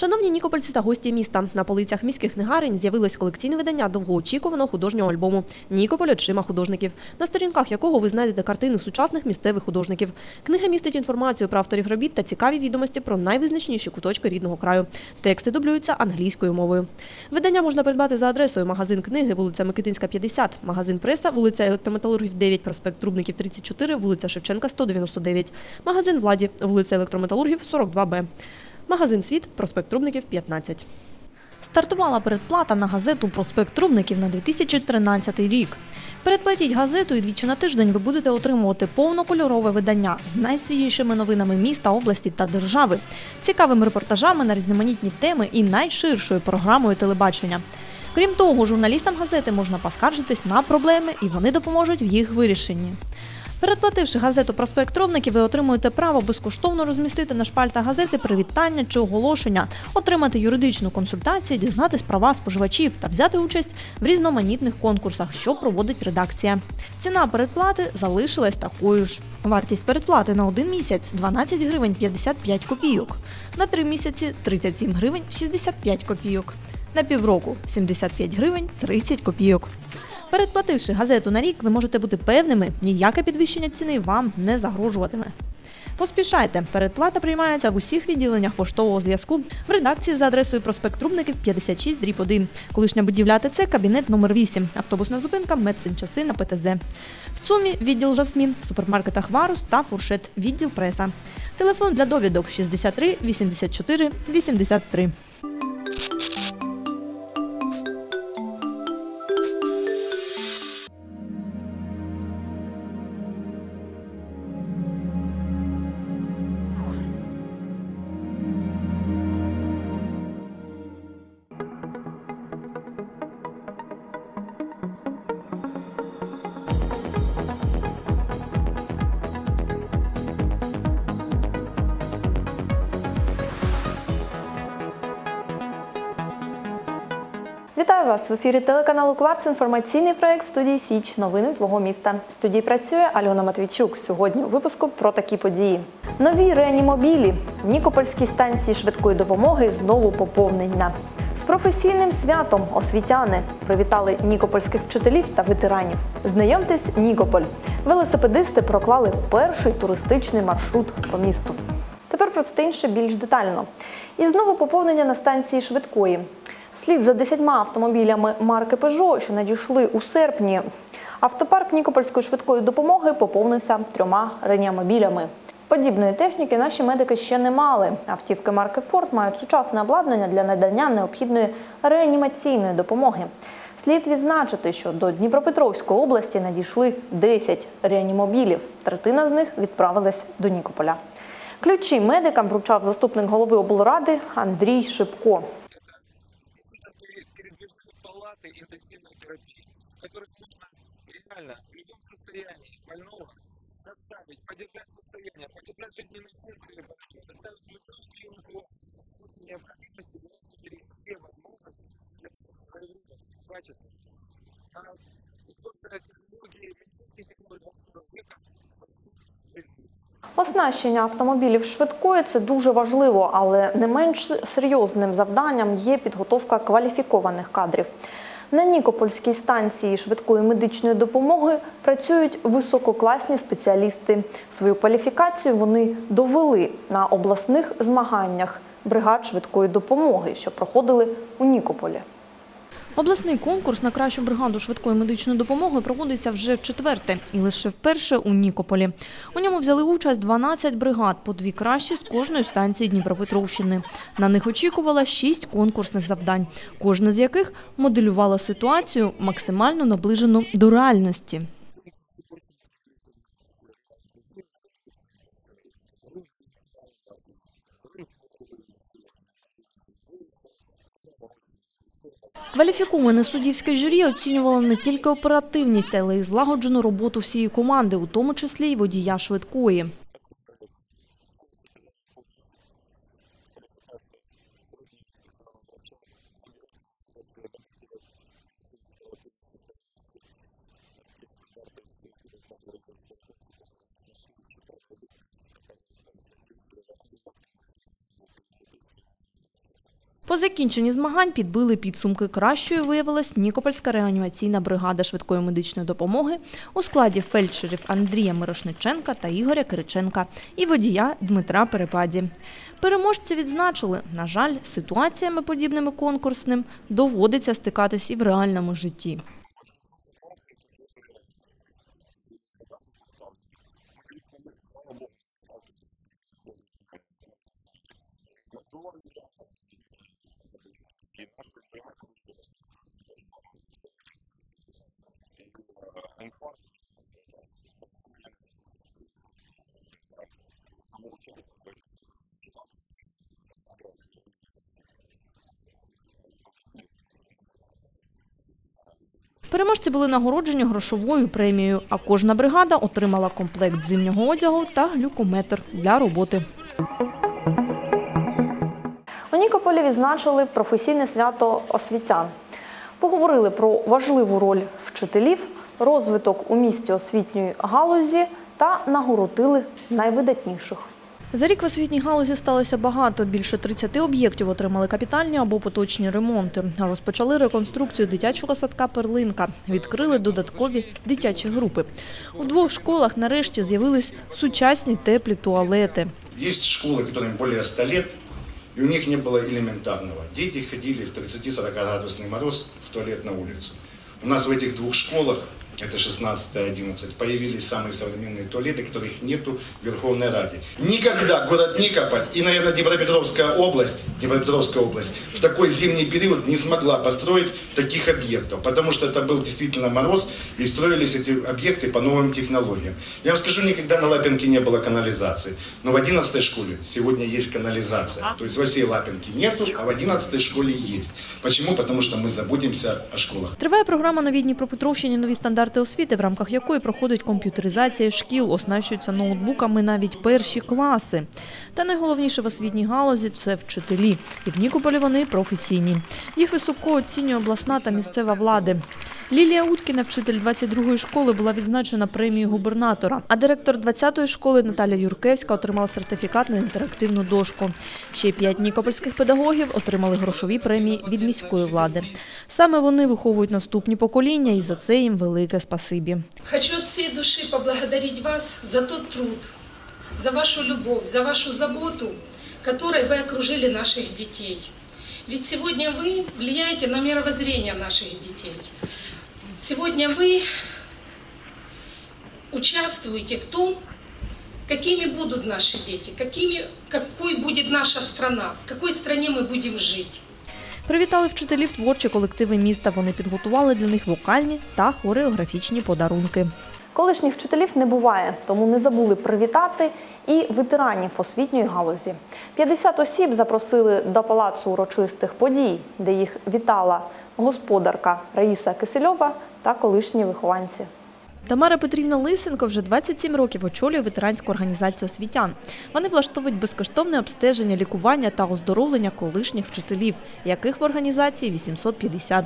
Шановні нікопольці та гості міста, на полицях міських книгарень з'явилось колекційне видання довгоочікуваного художнього альбому Нікополь очима художників, на сторінках якого ви знайдете картини сучасних місцевих художників. Книга містить інформацію про авторів робіт та цікаві відомості про найвизначніші куточки рідного краю. Тексти дублюються англійською мовою. Видання можна придбати за адресою магазин книги, вулиця Микитинська, 50, магазин преса, вулиця Електрометалургів 9, проспект Трубників 34, вулиця Шевченка 199, магазин Владі, вулиця Електрометалургів 42Б. Магазин Світ, проспект Трубників, 15. Стартувала передплата на газету Проспект Трубників на 2013 рік. Передплатіть газету і двічі на тиждень ви будете отримувати повнокольорове видання з найсвіжішими новинами міста, області та держави, цікавими репортажами на різноманітні теми і найширшою програмою телебачення. Крім того, журналістам газети можна поскаржитись на проблеми, і вони допоможуть в їх вирішенні. Передплативши газету Проспект Ровників, ви отримуєте право безкоштовно розмістити на шпальтах газети привітання чи оголошення, отримати юридичну консультацію, дізнатись права споживачів та взяти участь в різноманітних конкурсах, що проводить редакція. Ціна передплати залишилась такою ж. Вартість передплати на один місяць 12 гривень 55 копійок, на три місяці 37 гривень 65 копійок, на півроку 75 гривень 30 копійок. Передплативши газету на рік, ви можете бути певними, ніяке підвищення ціни вам не загрожуватиме. Поспішайте, передплата приймається в усіх відділеннях поштового зв'язку в редакції за адресою проспект Трубників 56 дріб 1. Колишня будівля АТЦ, кабінет номер 8, автобусна зупинка, медсанчастина ПТЗ. В ЦУМі відділ Жасмін, в супермаркетах Варус та Фуршет, відділ преса. Телефон для довідок 63 84 83. Вітаю вас в ефірі телеканалу Кварц. Інформаційний проект студії Січ. Новини твого міста. В студії працює Альона Матвійчук. Сьогодні у випуску про такі події. Нові реанімобілі в Нікопольській станції швидкої допомоги знову поповнення. З професійним святом освітяни привітали нікопольських вчителів та ветеранів. Знайомтесь, Нікополь. Велосипедисти проклали перший туристичний маршрут по місту. Тепер про це інше більш детально. І знову поповнення на станції швидкої. Вслід за 10 автомобілями марки Peugeot, що надійшли у серпні, автопарк Нікопольської швидкої допомоги поповнився трьома реанімобілями. Подібної техніки наші медики ще не мали. Автівки марки Ford мають сучасне обладнання для надання необхідної реанімаційної допомоги. Слід відзначити, що до Дніпропетровської області надійшли 10 реанімобілів. Третина з них відправилась до Нікополя. Ключі медикам вручав заступник голови облради Андрій Шипко. Реально в любом состоянии больного доставить, поддержать состояние, поддержать жизненные функции больного, доставить в любую клинику в необходимости, перед все возможности для проведения качества. А только технологии, медицинские технологии 21 века. Оснащення автомобілів швидкої це дуже важливо, але не менш серйозним завданням є підготовка кваліфікованих кадрів. На Нікопольській станції швидкої медичної допомоги працюють висококласні спеціалісти. Свою кваліфікацію вони довели на обласних змаганнях бригад швидкої допомоги, що проходили у Нікополі. Обласний конкурс на кращу бригаду швидкої медичної допомоги проводиться вже в четверте і лише вперше у Нікополі. У ньому взяли участь 12 бригад, по дві кращі з кожної станції Дніпропетровщини. На них очікувало шість конкурсних завдань, кожна з яких моделювала ситуацію максимально наближену до реальності. Кваліфіковане суддівське журі оцінювало не тільки оперативність, але й злагоджену роботу всієї команди, у тому числі й водія швидкої. По закінченні змагань підбили підсумки. Кращою виявилась Нікопольська реанімаційна бригада швидкої медичної допомоги у складі фельдшерів Андрія Мирошниченка та Ігоря Кириченка і водія Дмитра Перепаді. Переможці відзначили, на жаль, ситуаціями подібними конкурсним доводиться стикатись і в реальному житті. Переможці були нагороджені грошовою премією, а кожна бригада отримала комплект зимнього одягу та глюкометр для роботи. У відзначили професійне свято освітян. Поговорили про важливу роль вчителів, розвиток у місті освітньої галузі та нагородили найвидатніших. За рік в освітній галузі сталося багато. Більше 30 об'єктів отримали капітальні або поточні ремонти. Розпочали реконструкцію дитячого садка «Перлинка». Відкрили додаткові дитячі групи. У двох школах нарешті з'явились сучасні теплі туалети. Есть школы, которым более 100 лет, и у них не было элементарного. Дети ходили в 30-40 градусный мороз в туалет на улицу. У нас в этих двух школах, это 16 и 11, появились самые современные туалеты, которых нету в Верховной Раде. Никогда город Никополь и, наверное, Днепропетровская область, Днепропетровская область в такой зимний период не смогла построить таких объектов, потому что это был действительно мороз, и строились эти объекты по новым технологиям. Я вам скажу, никогда на Лапинке не было канализации, но в 11 школе сегодня есть канализация. То есть во всей Лапинке нету, а в 11 школе есть. Почему? Потому что мы заботимся о школах. Триває програма «Нові Дніпропетровщині. Нові стандарти освіти», в рамках якої проходить комп'ютеризація шкіл, оснащуються ноутбуками навіть перші класи. Та найголовніше в освітній галузі – це вчителі. І в Нікополі вони професійні. Їх високо оцінює обласна та місцева влади. Лілія Уткіна, вчитель 22-ї школи, була відзначена премією губернатора. А директор 20-ї школи Наталя Юркевська отримала сертифікат на інтерактивну дошку. Ще п'ять нікопольських педагогів отримали грошові премії від міської влади. Саме вони виховують наступні покоління, і за це їм велике спасибі. Хочу от всей души поблагодарить вас за тот труд, за вашу любовь, за вашу заботу, которой вы окружили наших детей. Ведь сегодня вы влияете на мировоззрение наших детей. Сегодня вы участвуете в том, какими будут наши дети, какими, какой будет наша страна, в какой стране мы будем жить. Привітали вчителів творчі колективи міста. Вони підготували для них вокальні та хореографічні подарунки. Колишніх вчителів не буває, тому не забули привітати і ветеранів освітньої галузі. 50 осіб запросили до палацу урочистих подій, де їх вітала господарка Раїса Кисельова та колишні вихованці. Тамара Петрівна Лисенко вже 27 років очолює ветеранську організацію освітян. Вони влаштовують безкоштовне обстеження, лікування та оздоровлення колишніх вчителів, яких в організації 850.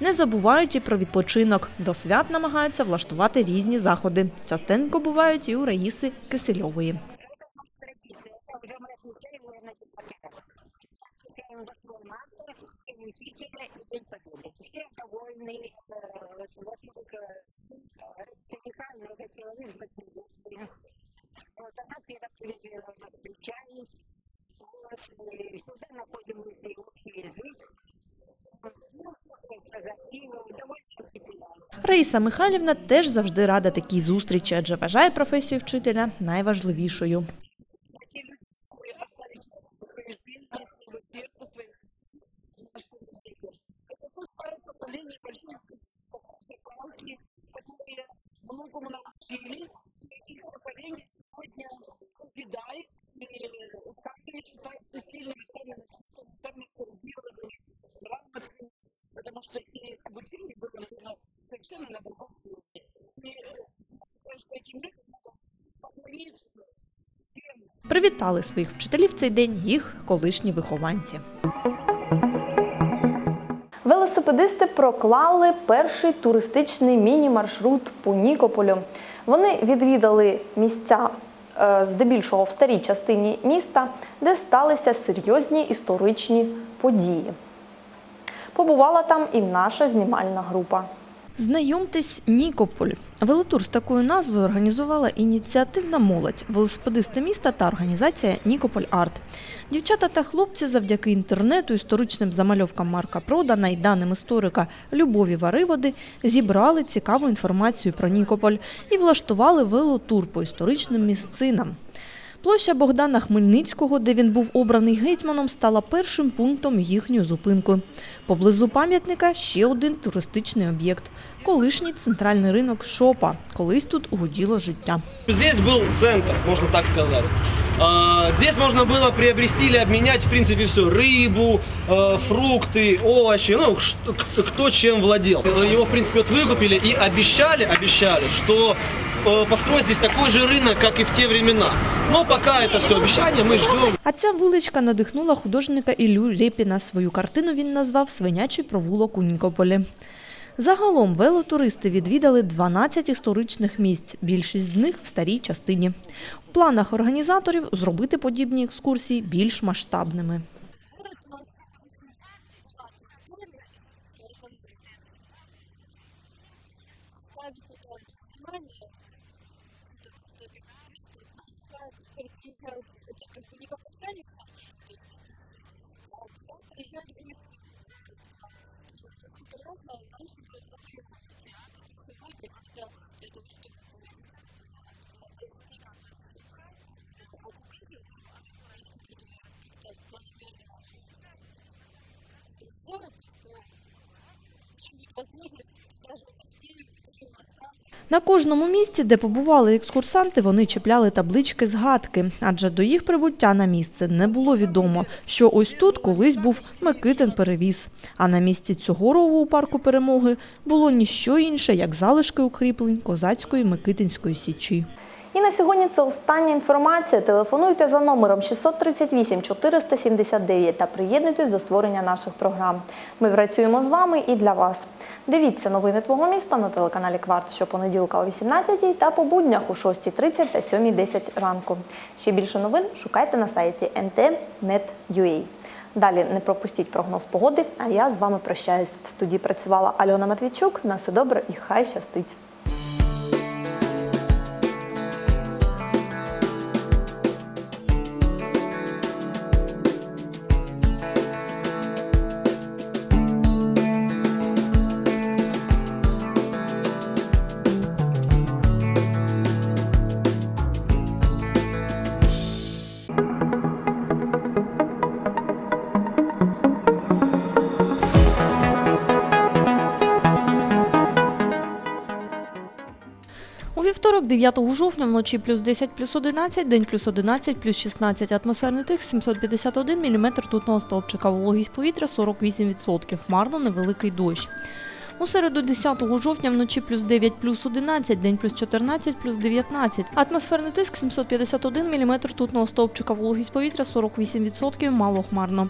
Не забуваючи про відпочинок, до свят намагаються влаштувати різні заходи. Частенько бувають і у Раїси Кисельової. традиция. Это уже мы отмечаем на раз. Отмечаем информатора, и учителя, и День Победы. Все довольны. э, Вот только Михайловна, это человек с восьмидесятым. Вот, она всегда приветливо нас встречает. Вот, и всегда находим мы с ней общий язык. Вот, Ну, что сказать, и удовольствие учителя. Раїса Михайлівна теж завжди рада такій зустрічі, адже вважає професію вчителя найважливішою. психологи, которые многому научили. И их поколение сегодня убедает и сами считаются сильными, сами начитаны, сами коррумпированными, грамотными. Потому совершенно на другом уровне. И э, что этим людям надо поклониться тем, Привітали своїх вчителів в цей день їх колишні вихованці. Велосипедисти проклали перший туристичний міні-маршрут по Нікополю. Вони відвідали місця е, здебільшого в старій частині міста, де сталися серйозні історичні події. Побувала там і наша знімальна група. Знайомтесь, Нікополь. Велотур з такою назвою організувала ініціативна молодь, велосипедисти міста та організація Нікополь Арт. Дівчата та хлопці завдяки інтернету, історичним замальовкам Марка Продана і даним історика Любові Вариводи зібрали цікаву інформацію про Нікополь і влаштували велотур по історичним місцинам. Площа Богдана Хмельницького, де він був обраний гетьманом, стала першим пунктом їхньої зупинки. Поблизу пам'ятника ще один туристичний об'єкт – колишній центральний ринок Шопа. Колись тут гуділо життя. Здесь был центр, можно так сказать. А, Здесь можно было приобрести или обменять, в принципе, все. Рыбу, э, фрукты, овощи, ну, ш- к- кто чем владел. Его, в принципе, вот выкупили и обещали, обещали, что э, построить здесь такой же рынок, как и в те времена. Но пока это все обещание, мы ждем. А ця вуличка надихнула художника Іллю Рєпіна. Свою картину він назвав «Свинячий провулок у Нікополі». Загалом велотуристи відвідали 12 історичних місць, більшість з них в старій частині. В планах організаторів зробити подібні екскурсії більш масштабними. На кожному місці, де побували екскурсанти, вони чіпляли таблички згадки, адже до їх прибуття на місце не було відомо, що ось тут колись був Микитин перевіз. А на місці цього рову у парку перемоги було ніщо інше, як залишки укріплень козацької Микитинської січі. І на сьогодні це остання інформація. Телефонуйте за номером 638 479 та приєднуйтесь до створення наших програм. Ми працюємо з вами і для вас. Дивіться новини твого міста на телеканалі Кварт щопонеділка о 18 та по буднях о 6.30 та 7.10 ранку. Ще більше новин шукайте на сайті nt.net.ua. Далі не пропустіть прогноз погоди, а я з вами прощаюсь. В студії працювала Альона Матвійчук. На все добре і хай щастить! Вівторок, 9 жовтня, вночі плюс 10, плюс 11, день плюс 11, плюс 16, атмосферний тиск 751 мм ртутного стовпчика, вологість повітря 48%, хмарно невеликий дощ. У середу 10 жовтня вночі плюс 9, плюс 11, день плюс 14, плюс 19. Атмосферний тиск 751 мм ртутного стовпчика, вологість повітря 48%, мало хмарно.